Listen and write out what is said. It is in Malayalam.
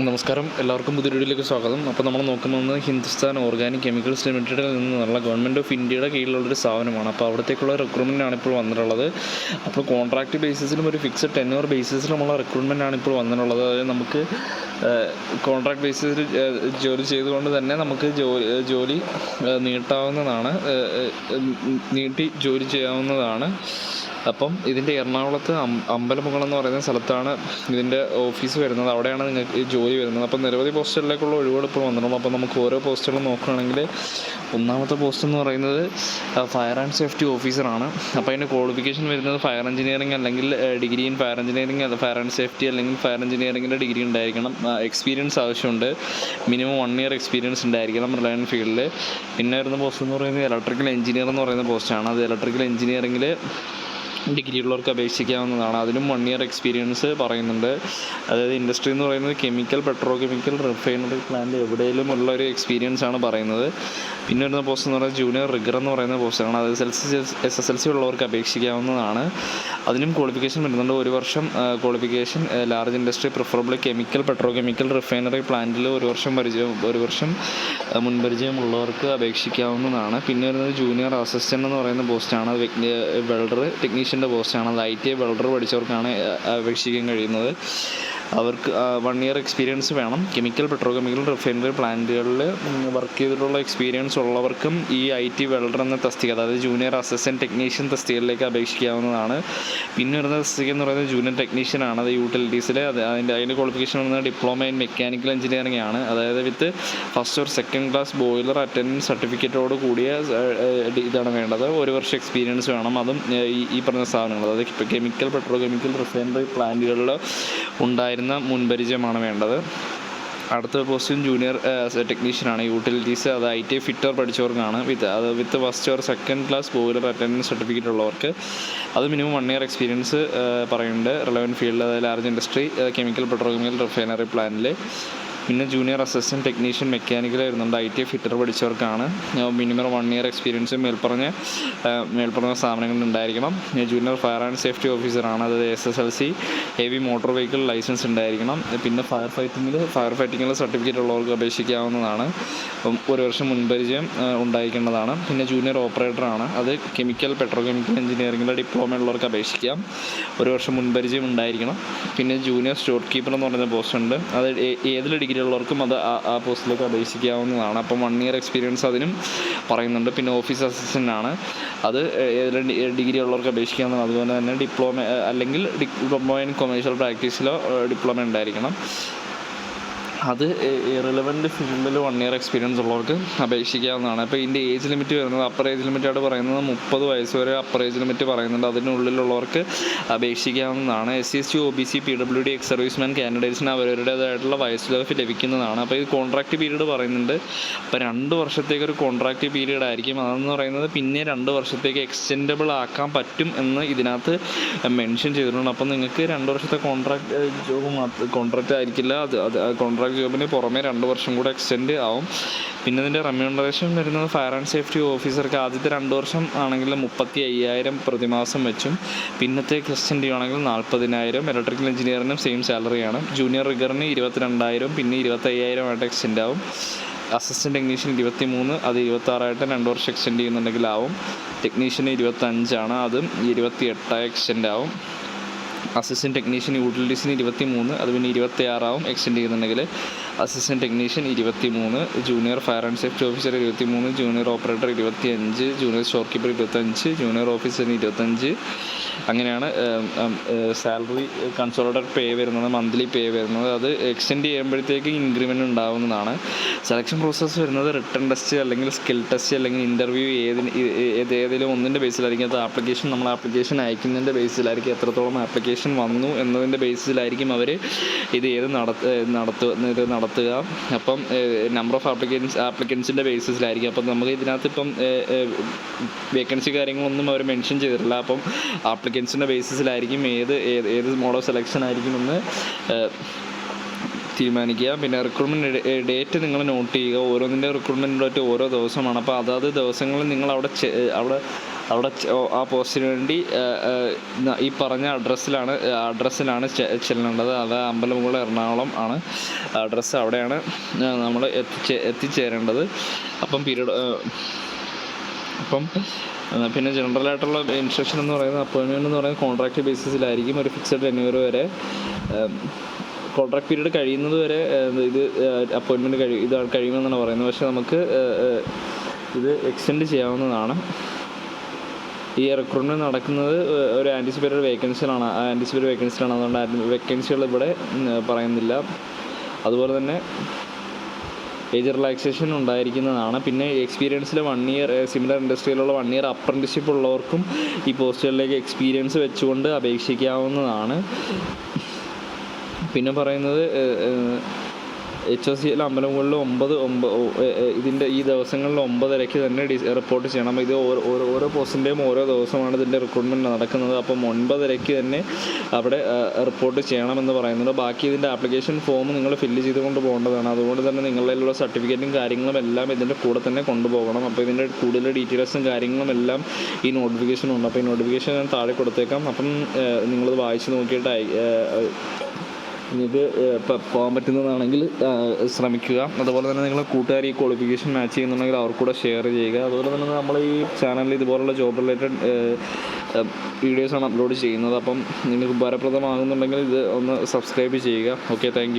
നമസ്കാരം. എല്ലാവർക്കും പുതിയ വീഡിയോയിലേക്ക് സ്വാഗതം. അപ്പോൾ നമ്മൾ നോക്കുന്നത് ഹിന്ദുസ്ഥാൻ ഓർഗാനിക് കെമിക്കൽസ് ലിമിറ്റഡിൽ നിന്നുള്ള ഗവൺമെന്റ് ഓഫ് ഇന്ത്യയുടെ കീഴിലുള്ള ഒരു സ്ഥാപനമാണ്. അപ്പോൾ അവിടത്തേക്കുള്ള റിക്രൂട്ട്മെന്റ് ആണ് ഇപ്പോൾ വന്നിട്ടുള്ളത്. അപ്പോൾ കോൺട്രാക്ട് ബേസിസിലും ഒരു ഫിക്സഡ് ടെന്നൂർ ബേസിസിലുമുള്ള റിക്രൂട്ട്മെന്റ് ആണ് ഇപ്പോൾ വന്നിട്ടുള്ളത്. അതായത് നമുക്ക് കോൺട്രാക്ട് ബേസിസിൽ ജോലി ചെയ്തുകൊണ്ട് തന്നെ നമുക്ക് ജോലി ജോലി നീട്ടാവുന്നതാണ് നീട്ടി ജോലി ചെയ്യാവുന്നതാണ്. അപ്പം ഇതിന്റെ എറണാകുളത്ത് അമ്പലമുകളം എന്ന് പറയുന്ന സ്ഥലത്താണ് ഇതിന്റെ ഓഫീസ് വരുന്നത്. അവിടെയാണ് നിങ്ങൾക്ക് ഈ ജോലി വരുന്നത്. അപ്പം നിരവധി പോസ്റ്റുകളിലേക്കുള്ള ഒഴിവുകൾ ഇപ്പോൾ വന്നിട്ടുണ്ട്. അപ്പോൾ നമുക്ക് ഓരോ പോസ്റ്റുകളും നോക്കുകയാണെങ്കിൽ ഒന്നാമത്തെ പോസ്റ്റ് എന്ന് പറയുന്നത് ഫയർ ആൻഡ് സേഫ്റ്റി ഓഫീസറാണ് അപ്പോൾ അതിന്റെ ക്വാളിഫിക്കേഷൻ വരുന്നത് ഫയർ എഞ്ചിനീയറിംഗ് അല്ലെങ്കിൽ degree in fire engineering fire and safety അല്ലെങ്കിൽ ഫയർ എഞ്ചിനീയറിംഗിന്റെ ഡിഗ്രി ഉണ്ടായിരിക്കണം. എക്സ്പീരിയൻസ് ആവശ്യമുണ്ട്. മിനിമം വൺ ഇയർ എക്സ്പീരിയൻസ് ഉണ്ടായിരിക്കണം റിലയൻ ഫീൽഡിൽ. പിന്നെ വരുന്ന പോസ്റ്റ് എന്ന് പറയുന്നത് ഇലക്ട്രിക്കൽ എഞ്ചിനീയർ എന്ന് പറയുന്ന പോസ്റ്റാണ്. അത് ഇലക്ട്രിക്കൽ എഞ്ചിനീയറിംഗിൽ ഡിഗ്രി ഉള്ളവർക്ക് അപേക്ഷിക്കാവുന്നതാണ്. അതിലും വൺ ഇയർ എക്സ്പീരിയൻസ് പറയുന്നുണ്ട്. അതായത് ഇൻഡസ്ട്രി എന്ന് പറയുന്നത് chemical petro chemical refinery plant എവിടെയെങ്കിലും ഉള്ള ഒരു എക്സ്പീരിയൻസ് ആണ് പറയുന്നത്. പിന്നെ വരുന്ന പോസ്റ്റ് എന്ന് പറയുന്നത് ജൂനിയർ റിഗർ എന്ന് പറയുന്ന പോസ്റ്റാണ് അത് S L C S S L C ഉള്ളവർക്ക് അപേക്ഷിക്കാവുന്നതാണ്. അതിനും ക്വാളിഫിക്കേഷൻ വരുന്നുണ്ട്. ഒരു വർഷം qualification large industry preferable chemical petro chemical refinery പ്ലാന്റിൽ ഒരു വർഷം പരിചയം ഒരു വർഷം മുൻപരിചയം ഉള്ളവർക്ക് അപേക്ഷിക്കാവുന്നതാണ്. പിന്നെ വരുന്നത് ജൂനിയർ അസിസ്റ്റന്റ് എന്ന് പറയുന്ന പോസ്റ്റാണ് വെൽഡർ ടെക്നീഷ്യന്റെ പോസ്റ്റാണ് അത് ഐ ടി ഐ വെൽഡർ പഠിച്ചവർക്കാണ് അപേക്ഷിക്കാൻ കഴിയുന്നത്. അവർക്ക് വൺ ഇയർ എക്സ്പീരിയൻസ് വേണം. കെമിക്കൽ പെട്രോ കെമിക്കൽ റിഫൈനറി പ്ലാന്റുകളിൽ വർക്ക് ചെയ്തിട്ടുള്ള എക്സ്പീരിയൻസ് ഉള്ളവർക്കും ഈ ഐ ടി വെൽഡർ എന്ന തസ്തിക അതായത് ജൂനിയർ അസിസ്റ്റന്റ് ടെക്നീഷ്യൻ തസ്തികയിലേക്ക് അപേക്ഷിക്കാവുന്നതാണ്. പിന്നെ വരുന്ന തസ്തിക എന്ന് പറയുന്നത് ജൂനിയർ ടെക്നീഷ്യൻ ആണ്. അത് യൂട്ടിലിറ്റീസിൽ അത് അതിന്റെ അതിന്റെ ക്വാളിഫിക്കേഷൻ വരുന്നത് ഡിപ്ലോമ ഇൻ മെക്കാനിക്കൽ എഞ്ചിനീയറിംഗ് ആണ്. അതായത് വിത്ത് ഫസ്റ്റ് ഒരു സെക്കൻഡ് ക്ലാസ് ബോയിലർ അറ്റൻഡൻസ് സർട്ടിഫിക്കറ്റോട് കൂടിയ ഇതാണ് വേണ്ടത്. ഒരു വർഷം എക്സ്പീരിയൻസ് വേണം. അതും ഈ പറഞ്ഞ സാധനങ്ങൾ അതായത് കെമിക്കൽ പെട്രോ കെമിക്കൽ റിഫൈനറി പ്ലാന്റുകളിൽ ഉണ്ടായിരുന്ന മുൻപരിചയമാണ് വേണ്ടത്. അടുത്ത പോസ്റ്റും ജൂനിയർ ടെക്നീഷ്യനാണ്. യൂട്ടിലിറ്റീസ് അത് ഐ ടി ഫിറ്റർ പഠിച്ചവർക്കാണ്. വിത്ത് അത് with first or second class boiler attendance certificate ഉള്ളവർക്ക്. അത് മിനിമം വൺ ഇയർ എക്സ്പീരിയൻസ് പറയുന്നുണ്ട്. റിലവന്റ് ഫീൽഡ് അതായത് large industry chemical petro chemical refinery പ്ലാന്റിൽ പിന്നെ ജൂനിയർ അസിസ്റ്റന്റ് ടെക്നീഷ്യൻ മെക്കാനിക്കൽ വരുന്നുണ്ട് ഐ ടി ഫിറ്റർ പഠിച്ചവർക്കാണ്. മിനിമം വൺ ഇയർ എക്സ്പീരിയൻസ് മേൽപ്പറഞ്ഞ മേൽപ്പറഞ്ഞ സ്ഥാപനങ്ങളിൽ ഉണ്ടായിരിക്കണം. ജൂനിയർ ഫയർ ആൻഡ് സേഫ്റ്റി ഓഫീസറാണ് അതായത് S S L C heavy motor vehicle licence ഉണ്ടായിരിക്കണം. പിന്നെ ഫയർ ഫൈറ്റിങ്ങിൽ ഫയർ ഫൈറ്റിങ്ങിൽ സർട്ടിഫിക്കറ്റ് ഉള്ളവർക്ക് അപേക്ഷിക്കാവുന്നതാണ്. ഒരു വർഷം മുൻപരിചയം ഉണ്ടായിരിക്കേണ്ടതാണ്. പിന്നെ ജൂനിയർ ഓപ്പറേറ്ററാണ് അത് കെമിക്കൽ പെട്രോ കെമിക്കൽ എഞ്ചിനീയറിംഗിലെ ഡിപ്ലോമ ഉള്ളവർക്ക് അപേക്ഷിക്കാം. ഒരു വർഷം മുൻപരിചയം ഉണ്ടായിരിക്കണം. പിന്നെ ജൂനിയർ സ്റ്റോർ കീപ്പർ എന്ന് പറയുന്ന പോസ്റ്റ് ഉണ്ട്. അത് ഏതിൽ ഡിഗ്രി ഉള്ളവർക്കും അത് ആ- പോസ്റ്റിലേക്ക് അപേക്ഷിക്കാവുന്നതാണ്. അപ്പം വൺ ഇയർ എക്സ്പീരിയൻസ് അതിനും പറയുന്നുണ്ട്. പിന്നെ ഓഫീസ് അസിസ്റ്റന്റ് ആണ്. അത് ഡിഗ്രി ഉള്ളവർക്ക് അപേക്ഷിക്കാവുന്നതാണ്. അതുപോലെ തന്നെ ഡിപ്ലോമ അല്ലെങ്കിൽ ഡിപ്ലോമ ഇൻ കൊമേഴ്ഷ്യൽ പ്രാക്ടീസിലോ ഡിപ്ലോമ ഉണ്ടായിരിക്കണം. അത് റിലവന്റ് ഫീൽഡിൽ വൺ ഇയർ എക്സ്പീരിയൻസ് ഉള്ളവർക്ക് അപേക്ഷിക്കാവുന്നതാണ്. അപ്പോൾ ഇതിന്റെ ഏജ് ലിമിറ്റ് വരുന്നത് അപ്പർ ഏജ് ലിമിറ്റായിട്ട് പറയുന്നത് മുപ്പത് വയസ്സ് വരെ അപ്പർ ഏജ് ലിമിറ്റ് പറയുന്നുണ്ട്. അതിനുള്ളിലുള്ളവർക്ക് അപേക്ഷിക്കാവുന്നതാണ്. S C S T O B C P W D ex serviceman കാൻഡിഡേറ്റ്സിന് അവരുടേതായിട്ടുള്ള വയസ്സ് ലെവൽ ലഭിക്കുന്നതാണ്. അപ്പോൾ ഇത് കോൺട്രാക്റ്റ് പീരീഡ് പറയുന്നുണ്ട്. അപ്പോൾ രണ്ട് വർഷത്തേക്ക് ഒരു കോൺട്രാക്റ്റ് പീരീഡ് ആയിരിക്കും. അതെന്ന് പറയുന്നത് പിന്നെ രണ്ട് വർഷത്തേക്ക് എക്സ്റ്റെൻഡബിൾ ആക്കാൻ പറ്റും എന്ന് ഇതിനകത്ത് മെൻഷൻ ചെയ്തിട്ടുണ്ട്. അപ്പോൾ നിങ്ങൾക്ക് രണ്ട് വർഷത്തെ കോൺട്രാക്ട് കോൺട്രാക്റ്റ് ആയിരിക്കില്ല. അത് അത് കോൺട്രാക്ട് ജോബിന് പുറമെ രണ്ട് വർഷം കൂടെ എക്സ്റ്റെൻഡ് ആവും. പിന്നെ ഇതിന്റെ റെമ്യൂണറേഷൻ വരുന്നത് ഫയർ ആൻഡ് സേഫ്റ്റി ഓഫീസർക്ക് ആദ്യത്തെ രണ്ട് വർഷം ആണെങ്കിൽ മുപ്പത്തി അയ്യായിരം പ്രതിമാസം വെച്ചും പിന്നത്തേക്ക് എക്സ്റ്റെൻഡ് ചെയ്യുകയാണെങ്കിൽ നാൽപ്പതിനായിരം ഇലക്ട്രിക്കൽ എഞ്ചിനീയറിനും സെയിം സാലറിയാണ് ജൂനിയർ റിഗറിന് ഇരുപത്തിരണ്ടായിരം പിന്നെ ഇരുപത്തയ്യായിരം ആയിട്ട് എക്സ്റ്റെൻഡ് ആവും. അസിസ്റ്റന്റ് ടെക്നീഷ്യൻ ഇരുപത്തി മൂന്ന് അത് ഇരുപത്താറായിട്ട് രണ്ട് വർഷം എക്സ്റ്റെൻഡ് ചെയ്യുന്നുണ്ടെങ്കിൽ ആവും. ടെക്നീഷ്യന് ഇരുപത്തഞ്ചാണ് അതും ഇരുപത്തി എട്ടായി എക്സ്റ്റെൻഡ് ആവും. അസിസ്റ്റന്റ് ടെക്നീഷ്യൻ യൂട്ടിലിറ്റീസിന് ഇരുപത്തി മൂന്ന് അത് പിന്നെ ഇരുപത്തി ആറാവും എക്സ്റ്റെൻഡ് ചെയ്യുന്നുണ്ടെങ്കിൽ അസിസ്റ്റന്റ് ടെക്നീഷ്യൻ ഇരുപത്തി മൂന്ന് junior fire and safety officer ഇരുപത്തി മൂന്ന് ജൂനിയർ ഓപ്പറേറ്റർ ഇരുപത്തി അഞ്ച് ജൂനിയർ സ്റ്റോർ കീപ്പർ ഇരുപത്തഞ്ച് ജൂനിയർ ഓഫീസർ ഇരുപത്തഞ്ച്. അങ്ങനെയാണ് സാലറി കൺസോൾട്ടർ പേ വരുന്നത് മന്ത്ലി പേ വരുന്നത്. അത് എക്സ്റ്റെൻഡ് ചെയ്യുമ്പോഴത്തേക്ക് ഇൻക്രിമെന്റ് ഉണ്ടാവുന്നതാണ്. സെലക്ഷൻ പ്രോസസ്സ് വരുന്നത് റിട്ടേൺ ടെസ്റ്റ് അല്ലെങ്കിൽ സ്കിൽ ടെസ്റ്റ് അല്ലെങ്കിൽ ഇന്റർവ്യൂ ഏതിന് ഏത് ഏതെങ്കിലും ഒന്നിന്റെ ബേസിലായിരിക്കും. അത് ആപ്ലിക്കേഷൻ നമ്മൾ ആപ്ലിക്കേഷൻ അയക്കുന്നതിന്റെ ബേസിലായിരിക്കും. എത്രത്തോളം ആപ്ലിക്കേഷൻ വന്നു എന്നതിന്റെ ബേസിലായിരിക്കും അവർ ഇത് ഏത് നടത്ത നടത്തുക ഇത് നടത്തുക അപ്പം നമ്പർ ഓഫ് ആപ്ലിക്കൻസ് ആപ്ലിക്കൻസിന്റെ ബേസിസിലായിരിക്കും അപ്പം നമുക്ക് ഇതിനകത്ത് ഇപ്പം വേക്കൻസി കാര്യങ്ങളൊന്നും അവർ മെൻഷൻ ചെയ്തിട്ടില്ല. അപ്പം ആപ്ലിക്കൻസിന്റെ ബേസിസിലായിരിക്കും ഏത് ഏത് ഏത് മോഡ് ഓഫ് സെലക്ഷൻ ആയിരിക്കുമെന്ന് തീരുമാനിക്കുക. പിന്നെ റിക്രൂട്ട്മെന്റ് ഡേറ്റ് നിങ്ങൾ നോട്ട് ചെയ്യുക. ഓരോന്നിന്റെ റിക്രൂട്ട്മെന്റ് ഡേറ്റ് ഓരോ ദിവസമാണ്. അപ്പോൾ അതാത് ദിവസങ്ങളിൽ നിങ്ങൾ അവിടെ അവിടെ അവിടെ ആ പോസ്റ്റിന് വേണ്ടി ഈ പറഞ്ഞ അഡ്രസ്സിലാണ് അഡ്രസ്സിലാണ് ചെല്ലേണ്ടത്. അത് അമ്പലമുകൾ എറണാകുളം ആണ്. അഡ്രസ്സ് അവിടെയാണ് നമ്മൾ എത്തിച്ചേ എത്തിച്ചേരേണ്ടത്. അപ്പം പീരീഡ് അപ്പം പിന്നെ ജനറൽ ആയിട്ടുള്ള ഇൻസ്ട്രക്ഷൻ എന്ന് പറയുന്നത് അപ്പോയിൻമെന്റ് എന്ന് പറയുന്നത് കോൺട്രാക്ട് ബേസിസിലായിരിക്കും ഒരു ഫിക്സഡ് ടെന്യൂർ വരെ കോൺട്രാക്ട് പീരീഡ് കഴിയുന്നത് വരെ ഇത് അപ്പോയിൻമെന്റ് കഴി ഇത് കഴിയുമെന്നാണ് പറയുന്നത്. പക്ഷേ നമുക്ക് ഇത് എക്സ്റ്റെൻഡ് ചെയ്യാവുന്നതാണ്. ഈ റിക്രൂട്ട്മെന്റ് നടക്കുന്നത് ഒരു ആന്റിസിപ്പേറ്റഡ് വേക്കൻസികളാണ് ആ ആന്റിസിപ്പേറ്റഡ് വേക്കൻസികളാണ് അതുകൊണ്ട് വേക്കൻസികൾ ഇവിടെ പറയുന്നില്ല. അതുപോലെ തന്നെ ഏജ് റിലാക്സേഷൻ ഉണ്ടായിരിക്കുന്നതാണ്. പിന്നെ എക്സ്പീരിയൻസിൽ വൺ ഇയർ സിമിലർ ഇൻഡസ്ട്രിയിലുള്ള വൺ ഇയർ അപ്രന്റിഷിപ്പ് ഉള്ളവർക്കും ഈ പോസ്റ്റുകളിലേക്ക് എക്സ്പീരിയൻസ് വെച്ചുകൊണ്ട് അപേക്ഷിക്കാവുന്നതാണ്. പിന്നെ പറയുന്നത് എച്ച് എസ് എൽ അമ്പലമുകളിൽ ഒമ്പത് ഒമ്പ ഓ- എ- എ- ഇതിന്റെ ഈ ദിവസങ്ങളിൽ ഒമ്പതരയ്ക്ക് തന്നെ ഡി റിപ്പോർട്ട് ചെയ്യണം. ഇത് ഓരോ ഓരോ- പോസ്റ്റിന്റെയും ഓരോ ദിവസമാണ് ഇതിന്റെ റിക്രൂട്ട്മെന്റ് നടക്കുന്നത്. അപ്പം ഒൻപതരയ്ക്ക് തന്നെ അവിടെ റിപ്പോർട്ട് ചെയ്യണമെന്ന് പറയുന്നുണ്ട്. ബാക്കി ഇതിന്റെ ആപ്ലിക്കേഷൻ ഫോം നിങ്ങൾ ഫില്ല് ചെയ്തുകൊണ്ട് പോകേണ്ടതാണ്. അതുകൊണ്ട് തന്നെ നിങ്ങളുടെ ഉള്ള സർട്ടിഫിക്കറ്റും കാര്യങ്ങളും എല്ലാം ഇതിന്റെ കൂടെ തന്നെ കൊണ്ടുപോകണം. അപ്പോൾ ഇതിന്റെ കൂടുതൽ ഡീറ്റെയിൽസും കാര്യങ്ങളും എല്ലാം ഈ നോട്ടിഫിക്കേഷനുണ്ട് അപ്പോൾ ഈ നോട്ടിഫിക്കേഷൻ ഞാൻ താഴെ കൊടുത്തേക്കാം. അപ്പം നിങ്ങളത് വായിച്ച് നോക്കിയിട്ട് നിങ്ങൾക്ക് പോകാൻ പറ്റുന്നതാണെങ്കിൽ ശ്രമിക്കുക. അതുപോലെ തന്നെ നിങ്ങളെ കൂട്ടുകാർ ഈ ക്വാളിഫിക്കേഷൻ മാച്ച് ചെയ്യുന്നുണ്ടെങ്കിൽ അവർക്കൂടെ ഷെയർ ചെയ്യുക. അതുപോലെ തന്നെ നമ്മൾ ഈ ചാനലിൽ ഇതുപോലുള്ള ജോബ് റിലേറ്റഡ് വീഡിയോസാണ് അപ്ലോഡ് ചെയ്യുന്നത്. അപ്പം നിങ്ങൾക്ക് ഉപകാരപ്രദമാകുന്നുണ്ടെങ്കിൽ ഇത് ഒന്ന് സബ്സ്ക്രൈബ് ചെയ്യുക. Okay thank